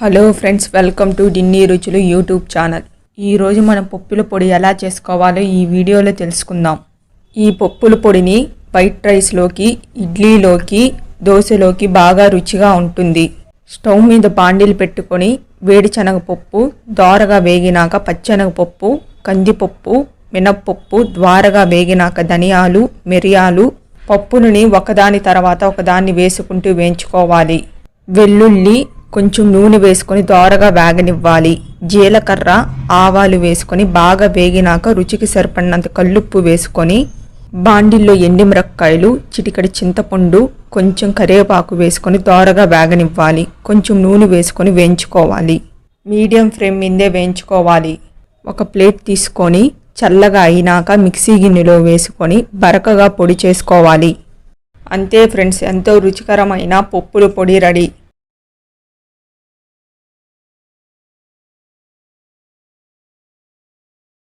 Hello friends welcome to డిన్నీ రుచులు YouTube channel. ఈరోజు మనం పప్పుల పొడి ఎలా చేసుకోవాలో ఈ వీడియోలో తెలుసుకుందాం. ఈ పప్పుల పొడిని వైట్ రైస్లోకి ఇడ్లీలోకి దోశలోకి బాగా రుచిగా ఉంటుంది. స్టవ్ మీద బాండీలు పెట్టుకొని వేడి శనగపప్పు దోరగా వేగినాక పచ్చెనగపప్పు కందిపప్పు మినప్పప్పు ద్వారగా వేగినాక ధనియాలు మిరియాలు పప్పులని ఒకదాని తర్వాత ఒకదాన్ని వేసుకుంటూ వేయించుకోవాలి. వెల్లుల్లి కొంచెం నూనె వేసుకొని దోరగా వేగనివ్వాలి. జీలకర్ర ఆవాలు వేసుకొని బాగా వేగినాక రుచికి సరిపడినంత కల్లుప్పు వేసుకొని బాండిల్లో ఎండిమిరపకాయలు చిటికడి చింతపండు కొంచెం కరివేపాకు వేసుకొని దోరగా వేగనివ్వాలి. కొంచెం నూనె వేసుకొని వేయించుకోవాలి. మీడియం ఫ్లేమ్ మీదే వేయించుకోవాలి. ఒక ప్లేట్ తీసుకొని చల్లగా అయినాక మిక్సీ గిన్నెలో వేసుకొని బరకగా పొడి చేసుకోవాలి. అంతే ఫ్రెండ్స్ ఎంతో రుచికరమైన పప్పుల పొడి రెడీ.